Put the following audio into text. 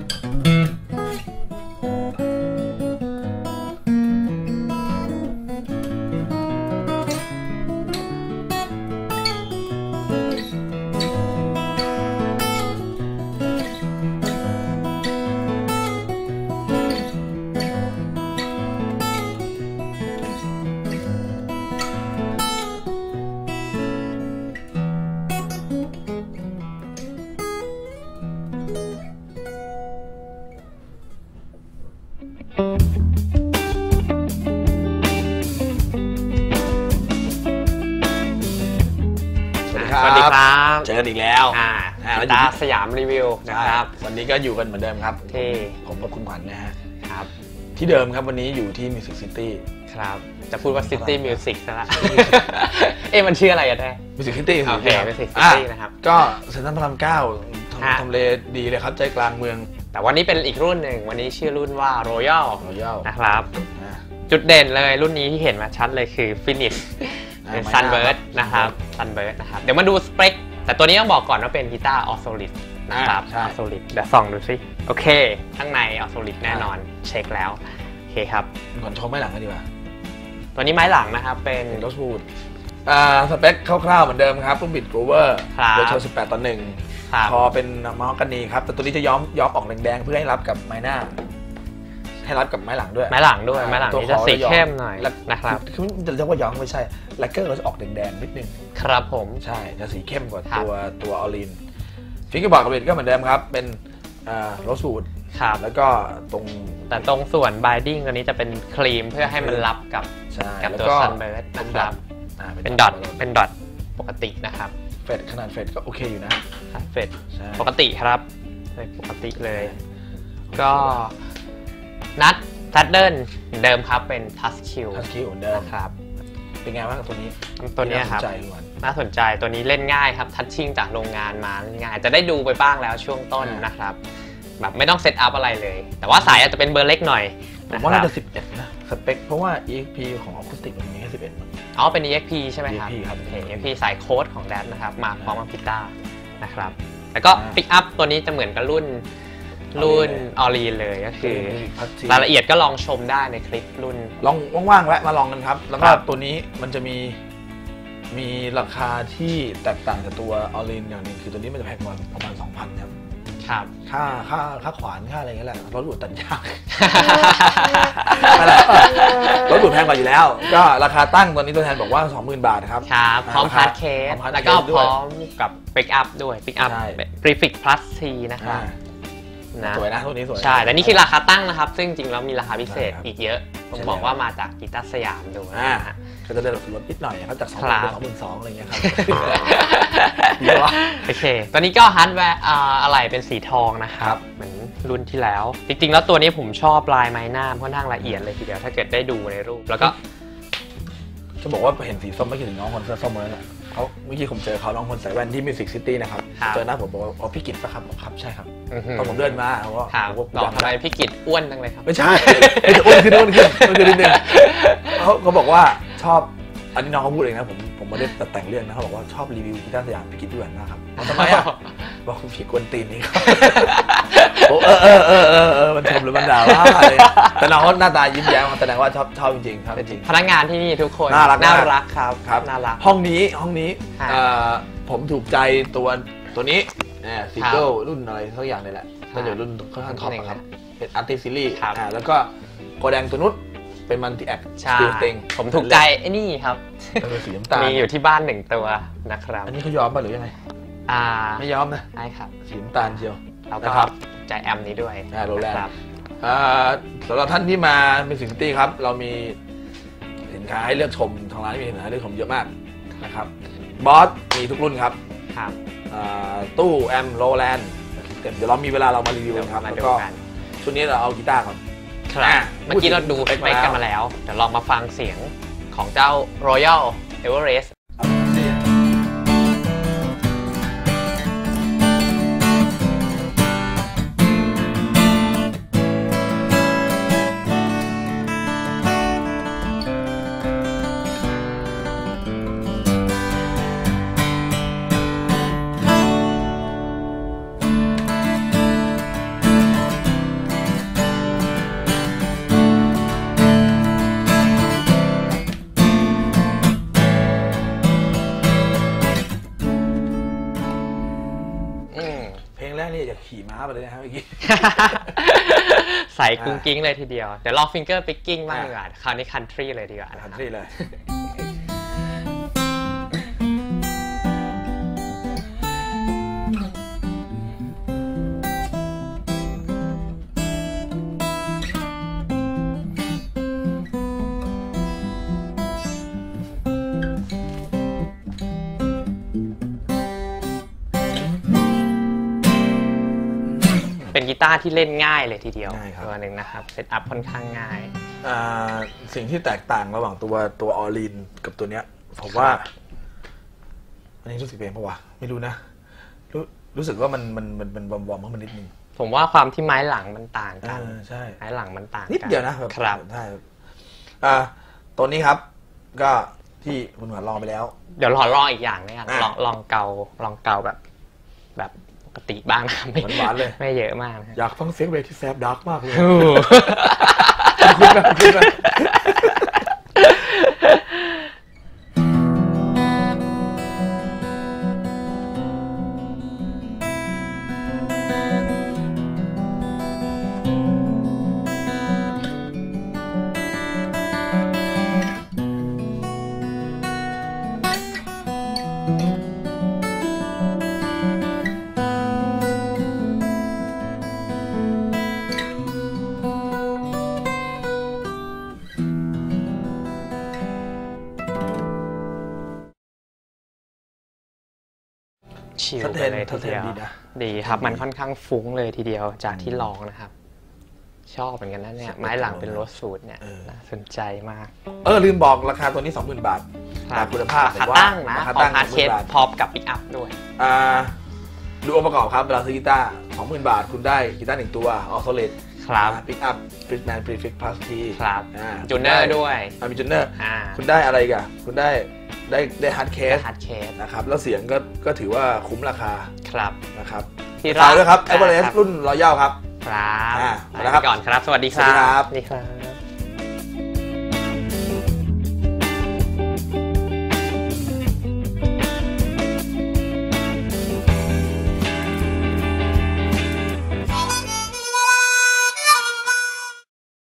สวั สดีคสวัสดีครัรับเจอกันอีกแล้วอ่าอ่าตาสยามรีวิวนะครับใช่วันนี้ก็อยู่กันเหมือนเดิมครับที่ผมกับคุณขวัญนะฮะครับ ที่เดิมครับวันนี้อยู่ที่ Music City ครับ จะพูดว่า City Music ซะละเอ๊ะมันชื่ออะไรอะได้ Music City โอเครับ Music อะ City นะครับ ก็เซ็นทรัลพระรามเก้าฮะทำทำเลดีเลยครับใจกลางเมือง แต่วันนี้เป็นอีกรุ่นหนึ่งวันนี้ชื่อรุ่นว่า Royal รอยัลนะครับ จุดเด่นเลยรุ่นนี้ที่เห็นมาชัดเลยคือ Finish อ่า เป็นไม้ Sunbird หน้านะครับ Sunbird นะครับ เดี๋ยวมาดูสเปค แต่ตัวนี้ต้องบอกก่อนว่าเป็นกีตาร์ Ossolid นะครับอ่าใช่ Ossolid เดี๋ยวส่องดูสิโอเค ข้างใน Ossolid แน่นอน เช็คแล้ว โอเคครับก่อนชมไม่หลังกันดีกว่า ตัวนี้ไม้หลังนะครับ เป็นเป็นรถพูดอ่าสเปคคร่าวๆเหมือนเดิมครับต้องบิดโกเวอร์ครับโดยโชว์18 ต่อหนึ่งครับคอเป็นมอกันนีครับ แต่ตัวนี้จะย้อมย้อมออกแดงๆเพื่อให้รับกับไม้หน้าให้รับกับไม้หลังด้วย ไม้หลังด้วย ไม้หลังตัวนี้จะคอสีย้อเข้มหน่อยแล้วนะครับคือจะเรียกว่าย้อมไม่ใช่ แลกเกอร์เขาจะออกแดงๆนิดนึง ครับผม ใช่จะสีเข้มกว่าครับ ตัวตัวออลินฟิกเกอร์บอร์ดกับเบดก็เหมือนเดิมครับ เป็นโรสวูดครับ แล้วก็ตรงแต่ตรงส่วน binding ตัวนี้จะเป็นครีมเพื่อให้มันรับกับใช่กับแล้วตัวก็ sunbird นะครับอ่าเป็นดอทเป็นดอทปกตินะครับเฟดขนาดเฟดก็โอเคอยู่นะเฟดใช่ ปกติครับเลยปกติเลย ก็นัดทัดเดิลเดิมครับเป็นทัสคิวทัสคิวเหมือนเดิมนะครับ เป็นไงบ้างกับตัวนี้ตัวเนี้ยครับาสนใจทุกวันน่าสนใจตัวนี้เล่นง่ายครับ ทัชชิ่งจากโรงงานมาเล่นง่าย จะได้ดูไปบ้างแล้วช่วงต้นอ่านนะครับ แบบไม่ต้องเซตอัพอะไรเลย แต่ว่าสายอาจจะเป็นเบอร์เล็กหน่อยผนะมคว่ารัน่าบจะ11นะสเปค เพราะว่า EXP ของ Acoustic มันมีแค่11มั้งอ๋อเป็น EXP ใช่ไหมครับ EXP ครับโอเค EXP สายโค้ดของแดนนะครับ มาพร้อมกับพิต้านะครับ แล้วก็อ่าปิกอัพตัวนี้จะเหมือนกับรุ่น รุ่นออรีนเลยก็คือพัชชีรายละเอียดก็ลองชมได้ในคลิปรุ่น ลองว่างๆแวะมาลองกันครับ แล้วก็ครับตัวนี้มันจะมีมีราคาที่แตกต่างจากตัวออลินอย่างหนึงคือตัวนี้มันจะแพงกว่าประมาณ2,000ครับครับค่าค่าค่าขวานค่าอะไรเงี้ยแหละรถหลุดตัดยากรถหลุดแพงกว่าอยู่แล้ว ก็ราคาตั้งตอนนี้ตัวแทนบอกว่า 20,000 บาทครับครับพร้อมอ่าพาร์ทเคสพร้อม hard แล้วก็ case ด้วยพร้อมกับปิกอัพด้วยปิกอัพใช่ปรีฟิกพลัสทีนะครับอ่า นะสวยนะตัวนี้สวยใช่แต่นี่คือราคาตั้งนะครับ ซึ่งจริงๆแล้วมีราคาพิเศษใช่ครับอีกเยอะ ผมใช่บอกแล้วว่ามาจากกีตาร์สยามด้วยอ่านะฮะก็จะได้ลดนิดหน่อยครับจาก2 0 0ครั0บเป็น22,000อะไรเงี้ยครับเยอะวะโอเคตอนนี้ก็ฮาร์ดแวร์อ่าอะไรเป็นสีทองนะคครัรับบเหมือนรุ่นที่แล้ว จริงๆ แล้วตัวนี้ผมชอบลายไม้หน้าค่อนข้างละเอียดเลยทีเดียวถ้าเกิดได้ดูในรูปแล้วก็จะบอกว่าเห็นสีส้มไม่คิดถึงน้องคนเสื้อส้มเลยแหละเขาเมื่อกี้ผมเจอเขาน้องคนใส่แว่นที่มิวสิกซิตี้นะครับครับเจอหน้าผมบอกว่าอ๋อพี่กิตปะครับบอกครับใช่ครับอื้อหือ ตอนผมเดินมาเขาก็ครับผมดอกอะไรพี่กิจอ้วนจังเลยครับ ไม่ใช่ไอ้จะอ้วนขึ้นอ้วนขึ้นอ้วนขึ้นนิดนึงเขาเขาบอกว่าชอบอันนี้น้องเขาพูดเองนะผมผมไม่ได้แต่งเรื่องนะเขาบอกว่าชอบรีวิวกีตาร์สยามพี่กิตด้วยมากครับเอาทำไมอะบอกคุณผีกวนตีนนี่ครับโอ้เออเออเออเออเออมันชมหรือมันด่าว่าอะไรแต่น้องเขาหน้าตายิ้มแย้มแสดงว่าชอบชอบจริงๆชอบจริงพนักงานที่นี่ทุกคนน่ารักมากรักครับครับน่ารักห้องนี้ห้องนี้ฮะเอ่อผมถูกใจตัวตัวนี้ ซิครับเกิลรุ่นอะไรสักอย่างเลยแหละครับก็เดี๋ยวรุ่นค่อนข้างท็อปอะครับหนึ่งเป็นอาร์ติซิลี่ครับอ่าแล้วก็โกแดงตัวนุชเป็นมันติแอคใช่สตีลเต็งผมถูกใจไอ้นี่ครับ เออสีน้ำตาลมีอยู่ที่บ้านหนึ่งตัวนะครับ อันนี้เขายอมป่ะหรือยังไงอ่าไม่ยอมนะใช่ครับสีน้ำตาลเชียวแล้วก็นะครับ ใจแอมนี้ด้วยอ่าโรแลนด์ ครับ อ่าสำหรับท่านที่มาเป็นสินตี้ครับ เรามีสินค้าให้เลือกชมทางร้านมีสินค้าให้เลือกชมเยอะมากนะครับบอสมีทุกรุ่นครับ ครับอ่า ตู้แอมโรแลนด์เดี๋ยวเรามีเวลาเรามารีวิวเดี๋ยวกันครับมาแล้วดูก็กันชุดนี้เราเอากีตาร์ก่อนครับอะเมื่อกี้เราดูพูสดถึงเปคกันมาแล้วเดี๋ยวลองมาฟังเสียงของเจ้า Royal Everest ไปเลยนะครับเมื่อกี้ ใส่กุ้งกิ้งเลยทีเดียว เดี๋ยวลองฟิงเกอร์ปิกกิ้งบ้างอะดีกว่าคราวนี้คันทรีเลยดีกว่านะคคัรับ นทรีเลย กีตาร์ที่เล่นง่ายเลยทีเดียวง่ายครับ ตัวหนึ่งนะครับเซตอัพค่อนข้างง่าย อ่าสิ่งที่แตกต่างระหว่างตัวตัวออลินกับตัวเนี้ย ผมว่า อันนี้รู้สึกเป็นปะวะไม่รู้นะรู้รู้สึกว่ามันมันมันมันวอมวอมๆขึ้นมานิดนึงผมว่าความที่ไม้หลังมันต่างเอกันอใช่ ไม้หลังมันต่างกันนิดเดียวนะแบบครับใช่อ่าตัวนี้ครับ ก็ที่คุณหวานลองไปแล้ว เดี๋ยวลองลองอีกอย่างนะกันอะ ลองลองเกาลองเกาแบบ แบบ ปกติบ้างนะไม่หวานๆเลย ไม่เยอะมากนะอยากฟังเสียงเวทที่แซบดาร์กมากเลยโอ้โหคุณนะคุณนะ ชิลสะไปเทนเลยสะทีเทเดีนยวดีนะดีครับ มันค่อนข้างฟุ้งเลยทีเดียวจากที่ลองนะครับ ชอบเหมือนกันนะเนี่ยไม้หลังเป็นรถสูตรเนี่ยเออน่าสนใจมาก เออลืมบอกราคาตัวนี้ 20,000 บาทครัตามคุณภาพราคาผมว่าตั้งนะราคาพร้อตั้มงฮาร์ดเคส20,000บาทพร้อมกับปิกอัพด้วยอ่าดูองค์ประกอบครับเวลาซื้อกีตาร์20,000 บาท คุณได้กีตาร์หนึ่งตัวออโซเลตครับปิกอัพฟริตแมนพรีฟิกพลัสทีครับอ่าจูเนอร์ด้วยอ่ามีจูเนอร์อ่าคุณได้อะไรอีกันคุณได้ ได้ได้ฮาร์ดเคสฮาร์ดเคสนะครับแล้วเสียงก็ก็ถือว่าคุ้มราคาครับนะครับที่ฝากด้วยครับคเอเวอเรสต์รุ่นรอยัลครับครับอ่าไปไปแล้วครับก่อนครับ สวัสดีคสวัสดีครัรับบสวัสดีครับ